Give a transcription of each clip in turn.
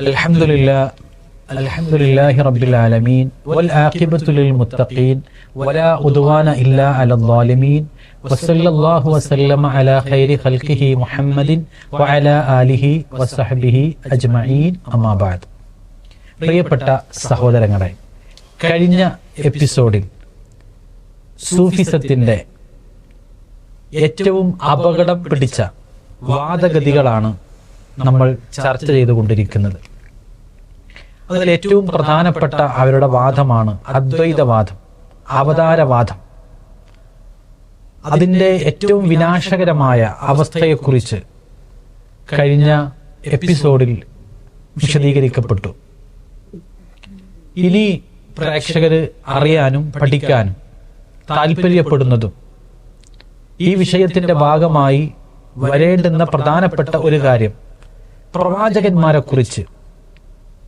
الحمد لله الحمد لله رب العالمين والعاقبة للمتقين ولا عدوان إلا على الظالمين وصلى الله وسلم على خير خلقه محمد وعلى آله وصحبه أجمعين أما بعد പ്രിയപ്പെട്ട സഹോദരങ്ങളെ കഴിഞ്ഞ എപ്പിസോഡിൽ സൂഫിസത്തിന്റെ ഏറ്റവും അപകടം പിടിച്ച വാദഗതികളാണ് നമ്മൾ ചർച്ച ചെയ്തുകൊണ്ടിരിക്കുന്നത്. അതിൽ ഏറ്റവും പ്രധാനപ്പെട്ട അവരുടെ വാദമാണ് അദ്വൈതവാദം അവതാരവാദം. അതിന്റെ ഏറ്റവും വിനാശകരമായ അവസ്ഥയെക്കുറിച്ച് കഴിഞ്ഞ എപ്പിസോഡിൽ വിശദീകരിക്കപ്പെട്ടു. ഇനി പ്രേക്ഷകർ അറിയാനും പഠിക്കാനും താല്പര്യപ്പെടുന്നതും ഈ വിഷയത്തിന്റെ ഭാഗമായി വരേണ്ടുന്ന പ്രധാനപ്പെട്ട ഒരു കാര്യം പ്രവാചകന്മാരെ കുറിച്ച്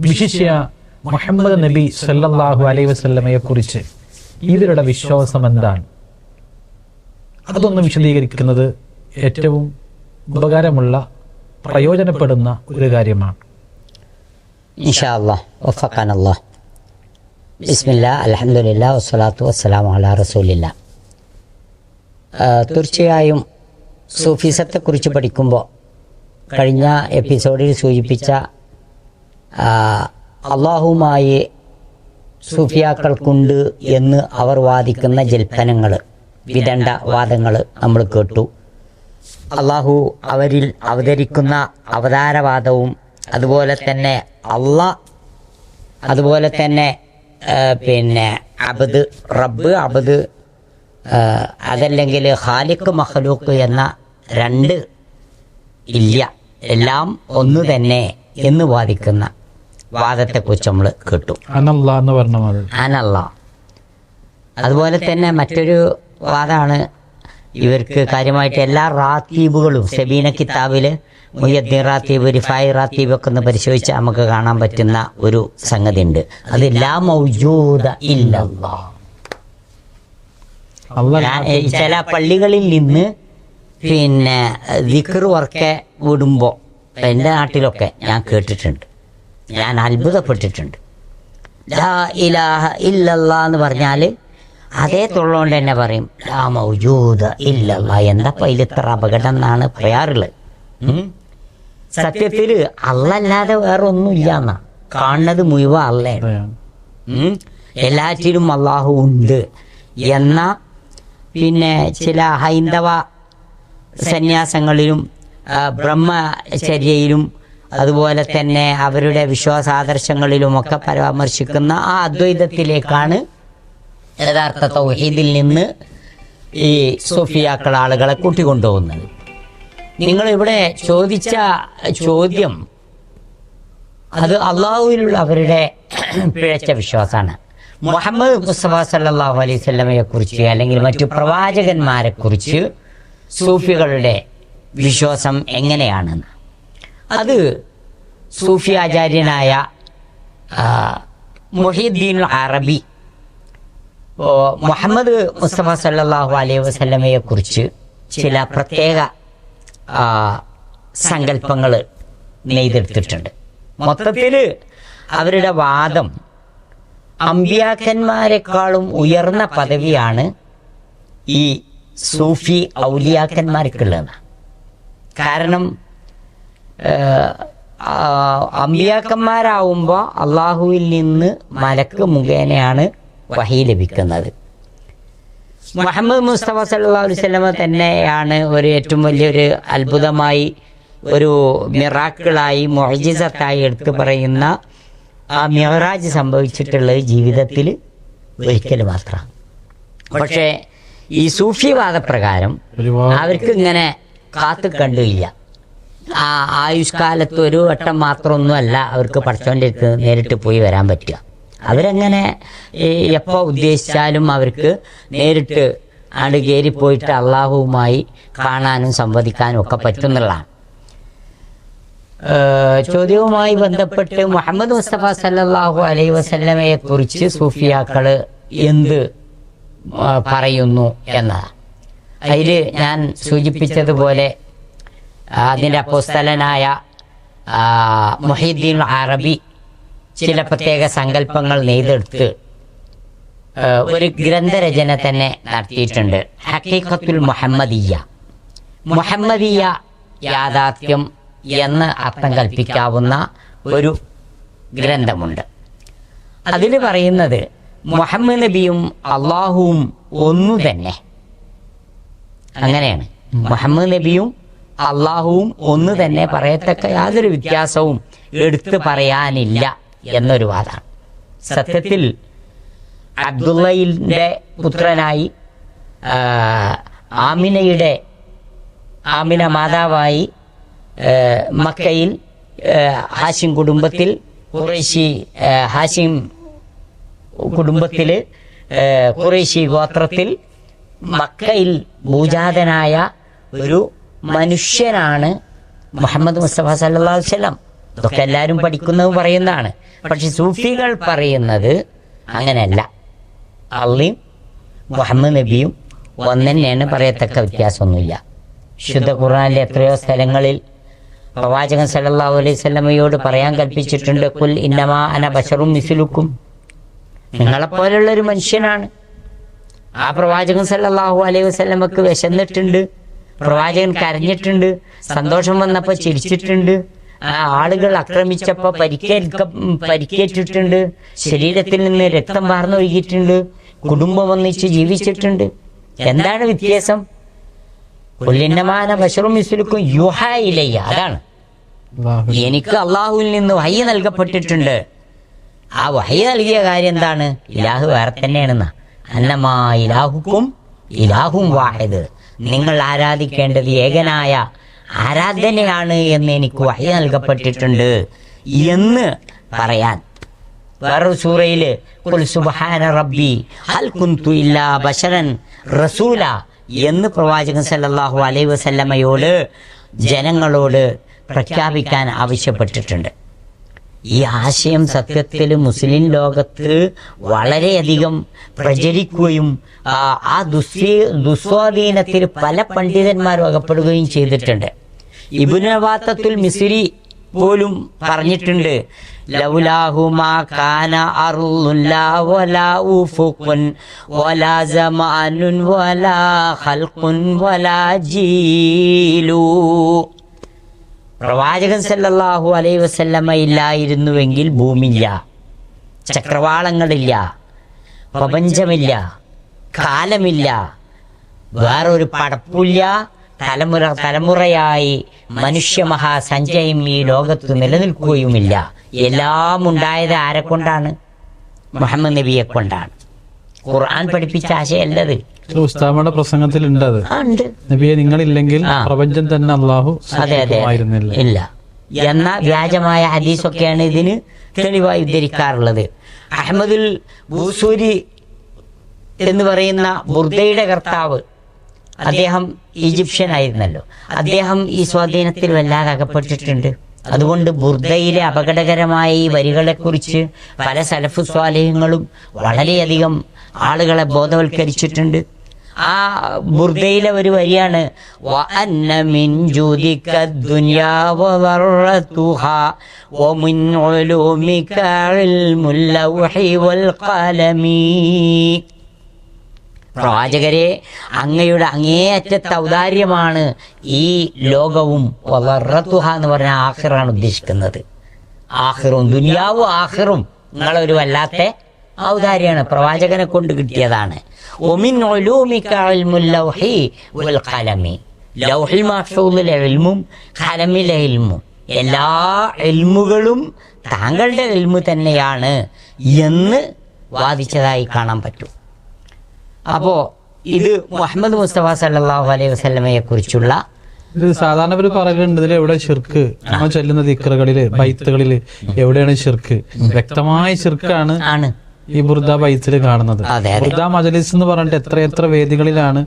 വിശിഷ്യ മുഹമ്മദ് നബി സല്ലാഹു അലൈഹി വസ്ലമയെ കുറിച്ച് ഇവരുടെ വിശ്വാസം എന്താണ്? അതൊന്ന് വിശദീകരിക്കുന്നത് ഏറ്റവും ഉപകാരമുള്ള പ്രയോജനപ്പെടുന്ന ഒരു കാര്യമാണ്. ബിസ്മില്ല അലഹമുല്ല വസ്സലാത്തു തീർച്ചയായും സൂഫിസത്തെക്കുറിച്ച് പഠിക്കുമ്പോൾ കഴിഞ്ഞ എപ്പിസോഡിൽ സൂചിപ്പിച്ച അള്ളാഹുമായി സൂഫിയാക്കൾക്കുണ്ട് എന്ന് അവർ വാദിക്കുന്ന ജൽപ്പനങ്ങൾ വിദണ്ഡ വാദങ്ങൾ നമ്മൾ കേട്ടു. അള്ളാഹു അവരിൽ അവതരിക്കുന്ന അവതാരവാദവും അതുപോലെ തന്നെ അള്ള അതുപോലെ തന്നെ പിന്നെ അബദ് റബ്ബ് അബദ് അതല്ലെങ്കിൽ ഖാലിഖ് മഹലൂക്ക് എന്ന രണ്ട് ഇല്ല. എല്ലാം ഒന്ന് തന്നെ എന്ന് വാദിക്കുന്ന വാദത്തെക്കുറിച്ച് നമ്മൾ കേട്ടു. അനല്ല എന്ന് പറഞ്ഞ അതുപോലെ തന്നെ മറ്റൊരു വാദമാണ് ഇവർക്ക് കാര്യമായിട്ട് എല്ലാ റാത്തീബുകളും സെബീന കിതാബിൽ മുയ്യദ്ദീൻ റാത്തീബ് റിഫായി റാത്തീബ് ഒക്കെ ഒന്ന് പരിശോധിച്ചാൽ നമുക്ക് കാണാൻ പറ്റുന്ന ഒരു സംഗതി ഉണ്ട് അത് ലാ മൗജൂദ അല്ല ചില പള്ളികളിൽ നിന്ന് പിന്നെ ദിക്കർ വർക്കെ വിടുമ്പോൾ എന്റെ നാട്ടിലൊക്കെ ഞാൻ കേട്ടിട്ടുണ്ട്. ഞാൻ അത്ഭുതപ്പെട്ടിട്ടുണ്ട്. ലാ ഇലാഹ എന്ന് പറഞ്ഞാൽ അതേ തൊള്ളോണ്ട് തന്നെ പറയും ലാ മൗജൂദ ഇല്ലല്ല എന്താ അതിൽ ഇത്ര അപകടം എന്നാണ് പറയാറുള്ളത്. സത്യത്തിൽ അല്ലല്ലാതെ വേറെ ഒന്നുമില്ല എന്നാ. കാണുന്നത് മുഴുവൻ അല്ലേ. എല്ലാറ്റിലും അള്ളാഹു ഉണ്ട്. എന്ന പിന്നെ ചില ഹൈന്ദവ സന്യാസങ്ങളിലും ബ്രഹ്മചര്യയിലും അതുപോലെ തന്നെ അവരുടെ വിശ്വാസാദർശങ്ങളിലുമൊക്കെ പരാമർശിക്കുന്ന ആ അദ്വൈതത്തിലേക്കാണ് യഥാർത്ഥ തൗഹീദിൽ നിന്ന് ഈ സൂഫിയാക്കൾ ആളുകളെ കൂട്ടിക്കൊണ്ടുപോകുന്നത്. നിങ്ങൾ ഇവിടെ ചോദിച്ച ചോദ്യം അത് അള്ളാഹുവിലുള്ള അവരുടെ പിഴച്ച വിശ്വാസമാണ്. മുഹമ്മദ് മുസ്തഫ സല്ലാഹു അലൈഹി സ്വലമയെ കുറിച്ച് അല്ലെങ്കിൽ മറ്റു പ്രവാചകന്മാരെ കുറിച്ച് സൂഫികളുടെ വിശ്വാസം എങ്ങനെയാണെന്ന് അത് സൂഫി ആചാര്യനായ മൊഹീദ്ദീൻ അറബി മുഹമ്മദ് മുസ്തഫ സല്ലാഹു അലൈഹി വസല്ലമയെ കുറിച്ച് ചില പ്രത്യേക സങ്കല്പങ്ങൾ നെയ്തെടുത്തിട്ടുണ്ട്. മൊത്തത്തിൽ അവരുടെ വാദം അമ്പ്യാക്കന്മാരെക്കാളും ഉയർന്ന പദവിയാണ് ഈ സൂഫി ഔലിയാക്കന്മാർക്കുള്ളത്. കാരണം അമ്പിയാക്കന്മാരാവുമ്പോൾ അള്ളാഹുവിൽ നിന്ന് മലക്ക് മുഖേനയാണ് വഹി ലഭിക്കുന്നത്. മുഹമ്മദ് മുസ്തഫ സല്ലാ തന്നെയാണ് ഒരു ഏറ്റവും വലിയൊരു അത്ഭുതമായി ഒരു മിറാക്കിളായി മൊഴിജിസത്തായി എടുത്തു പറയുന്ന ആ മിഹറാജ് സംഭവിച്ചിട്ടുള്ളത് ജീവിതത്തിൽ ഒരിക്കൽ മാത്രം. പക്ഷേ ഈ സൂഫിവാദപ്രകാരം പ്രകാരം അവർക്ക് ഇങ്ങനെ കാത്തു കണ്ടില്ല. ആ ആയുഷ്കാലത്ത് ഒരു വട്ടം മാത്രമൊന്നുമല്ല അവർക്ക് പഠിച്ചോന്റെ അടുത്ത് നേരിട്ട് പോയി വരാൻ പറ്റുക. അവരങ്ങനെ എപ്പോൾ ഉദ്ദേശിച്ചാലും അവർക്ക് നേരിട്ട് ആണ്ട് കയറിപ്പോയിട്ട് അള്ളാഹുവുമായി കാണാനും സംവദിക്കാനും ഒക്കെ പറ്റുന്നുള്ളതാണ്. ചോദ്യവുമായി ബന്ധപ്പെട്ട് മുഹമ്മദ് മുസ്തഫ സല്ലാഹു അലൈ വസല്ലമയെ കുറിച്ച് സൂഫിയാക്കൾ എന്ത് പറയുന്നു എന്നതാണ് അതിൽ ഞാൻ സൂചിപ്പിച്ചതുപോലെ അതിന്റെ അപ്പോസ്തലനായ മൊഹീദ്ദീൻ അറബി ചില പ്രത്യേക സങ്കല്പങ്ങൾ നെയ്തെടുത്ത് ഒരു ഗ്രന്ഥരചന തന്നെ നടത്തിയിട്ടുണ്ട്. ഹക്കീഖത്തുൽ മുഹമ്മദീയ മുഹമ്മദീയ യാഥാർത്ഥ്യം എന്ന് അർത്ഥം കൽപ്പിക്കാവുന്ന ഒരു ഗ്രന്ഥമുണ്ട്. അതിൽ പറയുന്നത് മുഹമ്മദ് നബിയും അള്ളാഹുവും ഒന്നു തന്നെ. അങ്ങനെയാണ്. മുഹമ്മദ് നബിയും അള്ളാഹുവും ഒന്ന് തന്നെ പറയത്തക്ക യാതൊരു വ്യത്യാസവും എടുത്തു പറയാനില്ല എന്നൊരു വാദമാണ് സത്യത്തിൽ അബ്ദുള്ളയുടെ പുത്രനായി ആമിനയുടെ ആമിന മാതാവായി മക്കയിൽ ഹാഷിം കുടുംബത്തിൽ ഹാഷിം കുടുംബത്തിൽ കുറേശി ഗോത്രത്തിൽ മക്കയിൽ ഭൂജാതനായ ഒരു മനുഷ്യനാണ് മുഹമ്മദ് മുസ്തഫ സല്ലാ വസ്ലം ഇതൊക്കെ എല്ലാവരും പഠിക്കുന്നത് പറയുന്നതാണ്. പക്ഷെ സൂഫികൾ പറയുന്നത് അങ്ങനെയല്ല. അള്ളിയും മുഹമ്മദ് നബിയും ഒന്നെന്നെയാണ് പറയത്തക്ക വ്യത്യാസമൊന്നുമില്ല. ശുദ്ധ ഖുർആാനിലെ എത്രയോ സ്ഥലങ്ങളിൽ പ്രവാചകൻ സല്ലല്ലാഹു അലൈഹി സ്വലമയോട് പറയാൻ കൽപ്പിച്ചിട്ടുണ്ട് കുൽ ഇന്നമാ അന ബഷറും മിസിലുക്കും. നിങ്ങളെപ്പോലുള്ള ഒരു മനുഷ്യനാണ്. ആ പ്രവാചകൻ സല്ലാഹു അലൈഹി വസ്ലമക്ക് വിശന്നിട്ടുണ്ട് പ്രവാചകൻ കരഞ്ഞിട്ടുണ്ട് സന്തോഷം വന്നപ്പോൾ ചിരിച്ചിട്ടുണ്ട് ആളുകൾ ആക്രമിച്ചപ്പോൾ പരിക്കേൽക്ക പരിക്കേറ്റിട്ടുണ്ട് ശരീരത്തിൽ നിന്ന് രക്തം വാർന്നൊഴുകിയിട്ടുണ്ട് കുടുംബം ഒന്നിച്ച് ജീവിച്ചിട്ടുണ്ട്. എന്താണ് വ്യത്യാസം? കൊല്ലിന്നമാന ബഷറും മിസ്ലുക്കും യുഹ ഇലയ്യ അതാണ്. എനിക്ക് അള്ളാഹുവിൽ നിന്ന് വൈ നൽകപ്പെട്ടിട്ടുണ്ട്. ആ വഹി നൽകിയ കാര്യം എന്താണ്? ഇലാഹു വേറെ തന്നെയാണെന്ന. അന്നമാ ഇലാഹുക്കും ഇലാഹും വാഹിദ്. നിങ്ങൾ ആരാധിക്കേണ്ടത് ഏകനായ ആരാധനയാണ് എന്ന് എനിക്ക് വഹി നൽകപ്പെട്ടിട്ടുണ്ട് എന്ന് പറയാൻ. വേറൊരു സൂറയിൽ "ഖുൽ സുബ്ഹാന റബ്ബി ഹൽ ഇല്ലാ റസൂല എന്ന് പ്രവാചകൻ സല്ലാഹു അലൈ വസല്ലമ്മയോട് ജനങ്ങളോട് പ്രഖ്യാപിക്കാൻ ആവശ്യപ്പെട്ടിട്ടുണ്ട്. ഈ ആശയം സത്യത്തിൽ മുസ്ലിം ലോകത്ത് വളരെയധികം പ്രചരിക്കുകയും ആ, ദുസ്വീ ദുസ്വാധീനത്തിൽ പല പണ്ഡിതന്മാരും അകപ്പെടുകയും ചെയ്തിട്ടുണ്ട്. ഇബുനവാത്തത്തുൽ മിസിരി പോലും പറഞ്ഞിട്ടുണ്ട് ലൗലാഹുമാ കാന ഉഫുഖുൻ വലാ വലാ ഖൽഖുൻ വലാ പ്രവാചകൻ സല്ലല്ലാഹു അലൈ വസല്ലമ ഇല്ലായിരുന്നുവെങ്കിൽ ഭൂമിയില്ല ചക്രവാളങ്ങളില്ല പ്രപഞ്ചമില്ല കാലമില്ല വേറൊരു പടപ്പില്ല തലമുറ തലമുറയായി മനുഷ്യ മഹാസഞ്ചയം ഈ ലോകത്ത് നിലനിൽക്കുകയുമില്ല. എല്ലാം ഉണ്ടായത് ആരെ കൊണ്ടാണ് മുഹമ്മദ് നബിയെ കൊണ്ടാണ് ഖുർആൻ പഠിപ്പിച്ച ആശയമല്ലത് ചില ഉസ്താമയുടെ പ്രസംഗത്തിൽ ഉണ്ട് അത്. നബിയെ നിങ്ങളില്ലെങ്കിൽ ഇല്ലെങ്കിൽ പ്രപഞ്ചം തന്നെ അള്ളാഹു അതെ അതെ സൃഷ്ടിക്കുമായിരുന്നില്ല ഇല്ല. എന്ന വ്യാജമായ ഹദീസൊക്കെയാണ് ഇതിന് തെളിവായി ഉദ്ധരിക്കാറുള്ളത്. അഹമ്മദുൽ ബൂസൂരി എന്ന് പറയുന്ന ബുർദയുടെ കർത്താവ് അദ്ദേഹം ഈജിപ്ഷ്യൻ ആയിരുന്നല്ലോ അദ്ദേഹം ഈ സ്വാധീനത്തിൽ വല്ലാതെ അകപ്പെട്ടിട്ടുണ്ട്. അതുകൊണ്ട് ബുർദയിലെ അപകടകരമായ ഈ വരികളെക്കുറിച്ച് പല സലഫു സ്വാലേഹങ്ങളും വളരെയധികം ആളുകളെ ബോധവൽക്കരിച്ചിട്ടുണ്ട്. ആ ബുർദയിലെ ഒരു വരിയാണ്. പ്രവാചകരെ അങ്ങയുടെ അങ്ങേയറ്റത്തെ ഔദാര്യമാണ് ഈ ലോകവും വളർത്തുഹ എന്ന് പറഞ്ഞ ആഹിറാണ് ഉദ്ദേശിക്കുന്നത്. ആഹിറും ദുനിയാവും ആഹിറും നിങ്ങളൊരു വല്ലാത്ത ഔദാര്യാണ് പ്രവാചകനെ കൊണ്ട് കിട്ടിയതാണ്. ഒമിൻ ഒലൂമിക ഇൽമുൽ ലൗഹി വൽ ഖലമി. ലൗഹിൽ എല്ലാ എൽമുകളും താങ്കളുടെ എൽമു തന്നെയാണ് എന്ന് വാദിച്ചതായി കാണാൻ പറ്റും. അപ്പോ ഇത് മുഹമ്മദ് മുസ്തഫ സല്ലല്ലാഹു അലൈഹി വസ്ലമയെ കുറിച്ചുള്ള ഇത് സാധാരണ ഒരു പറയലുണ്ട് ഇതിൽ എവിടെ ഷിർക്ക് നമ്മൾ ചെല്ലുന്ന ദിക്കറുകളിൽ ബൈത്തുകളിൽ എവിടെയാണ് ഷിർക്ക് വ്യക്തമായ ഷിർക്കാണ് ആണ്. ഈ ബുർദ ബൈസിൽ കാണുന്നത്. ബുർദ മജലിസ് എന്ന് പറഞ്ഞിട്ട് എത്ര എത്ര വേദികളിലാണ്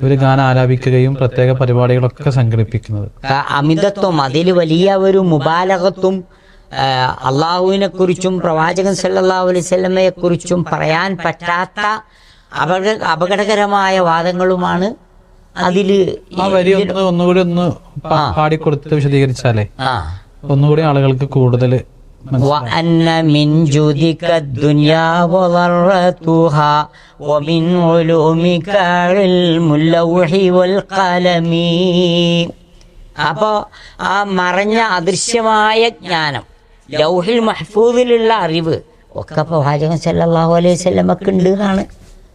ഇവർ ഗാനം ആലാപിക്കുകയും പ്രത്യേക പരിപാടികളൊക്കെ സംഘടിപ്പിക്കുന്നത്. അമിതത്വം അതിൽ വലിയ ഒരു മുബാലകത്വം അള്ളാഹുവിനെ കുറിച്ചും പ്രവാചകൻ സല്ലല്ലാഹു അലൈഹി വസല്ലമയെ കുറിച്ചും പറയാൻ പറ്റാത്ത അപകട അപകടകരമായ വാദങ്ങളുമാണ് അതിൽ ആ വരി ഒന്ന് ഒന്നുകൂടി ഒന്ന് പാടിക്കൊടുത്ത് വിശദീകരിച്ചാലേ. ഒന്നുകൂടി ആളുകൾക്ക് കൂടുതൽ وأن من جودك الدنيا وضرتها ومن علومك علم اللوح والقلم അപ്പോ ആ മറഞ്ഞ അദൃശ്യമായ ജ്ഞാനം ലൗഹിൽ മഹ്ഫൂദിലുള്ള അറിവ് ഒക്കെ പ്രവാചകൻ സല്ലല്ലാഹു അലൈഹി വസല്ലമക്ക് ഉണ്ട് എന്നാണ്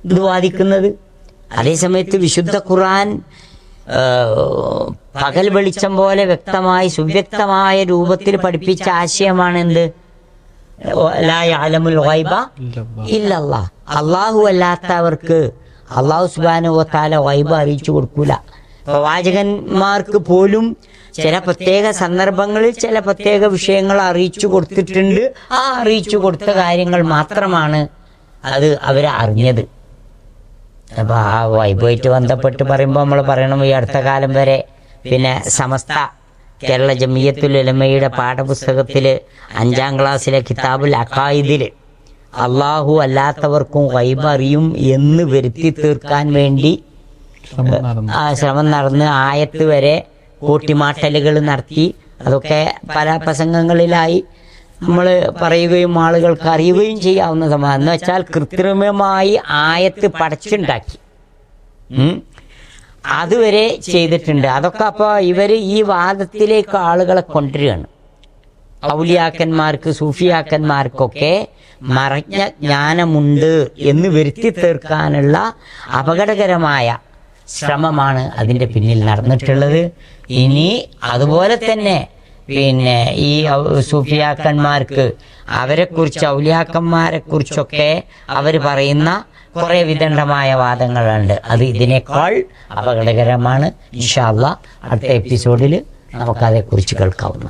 ഇത് വാദിക്കുന്നത് അതേസമയത്ത് വിശുദ്ധ ഖുർആൻ ആ, പകൽ വെളിച്ചം പോലെ വ്യക്തമായി സുവ്യക്തമായ രൂപത്തിൽ പഠിപ്പിച്ച ആശയമാണ് എന്ത് അള്ളാഹു അല്ലാത്തവർക്ക് അള്ളാഹു സുബാനു താല വൈബ അറിയിച്ചു കൊടുക്കൂല. പ്രവാചകന്മാർക്ക് പോലും ചില പ്രത്യേക സന്ദർഭങ്ങളിൽ ചില പ്രത്യേക വിഷയങ്ങൾ അറിയിച്ചു കൊടുത്തിട്ടുണ്ട്. ആ അറിയിച്ചു കൊടുത്ത കാര്യങ്ങൾ മാത്രമാണ് അത് അവരെ അറിഞ്ഞത്. അപ്പൊ ആ വൈബുമായിട്ട് ബന്ധപ്പെട്ട് പറയുമ്പോൾ നമ്മൾ പറയണം ഈ അടുത്ത കാലം വരെ. പിന്നെ സമസ്ത കേരള ജമിയത്തുൽ ഉലമയുടെ പാഠപുസ്തകത്തിൽ അഞ്ചാം ക്ലാസ്സിലെ കിതാബുൽ അഖായിദിൽ അള്ളാഹു അല്ലാത്തവർക്കും വൈബറിയും എന്ന് വരുത്തി തീർക്കാൻ വേണ്ടി ശ്രമം നടന്ന് ആയത്ത് വരെ കൂട്ടിമാട്ടലുകൾ നടത്തി. അതൊക്കെ പല പ്രസംഗങ്ങളിലായി നമ്മൾ പറയുകയും ആളുകൾക്ക് അറിയുകയും ചെയ്യാവുന്ന സമയം എന്ന് വെച്ചാൽ കൃത്രിമമായി ആയത്ത് പടച്ചുണ്ടാക്കി. അതുവരെ ചെയ്തിട്ടുണ്ട്. അതൊക്കെ അപ്പോൾ ഇവർ ഈ വാദത്തിലേക്ക് ആളുകളെ കൊണ്ടുവരികയാണ്. ഔലിയാക്കന്മാർക്ക് സൂഫിയാക്കന്മാർക്കൊക്കെ മറഞ്ഞ ജ്ഞാനമുണ്ട് എന്ന് വരുത്തി തീർക്കാനുള്ള അപകടകരമായ ശ്രമമാണ് അതിന്റെ പിന്നിൽ നടന്നിട്ടുള്ളത്. ഇനി അതുപോലെ തന്നെ പിന്നെ ഈ സൂഫിയാക്കന്മാർക്ക് അവരെക്കുറിച്ച് ഔലിയാക്കന്മാരെ കുറിച്ചൊക്കെ അവർ പറയുന്ന കുറെ വിദണ്ഡമായ വാദങ്ങളുണ്ട്. അത് ഇതിനേക്കാൾ അപകടകരമാണ്. ഇൻഷാല്ല അടുത്ത എപ്പിസോഡിൽ നമുക്കതേക്കുറിച്ച് കേൾക്കാവുന്ന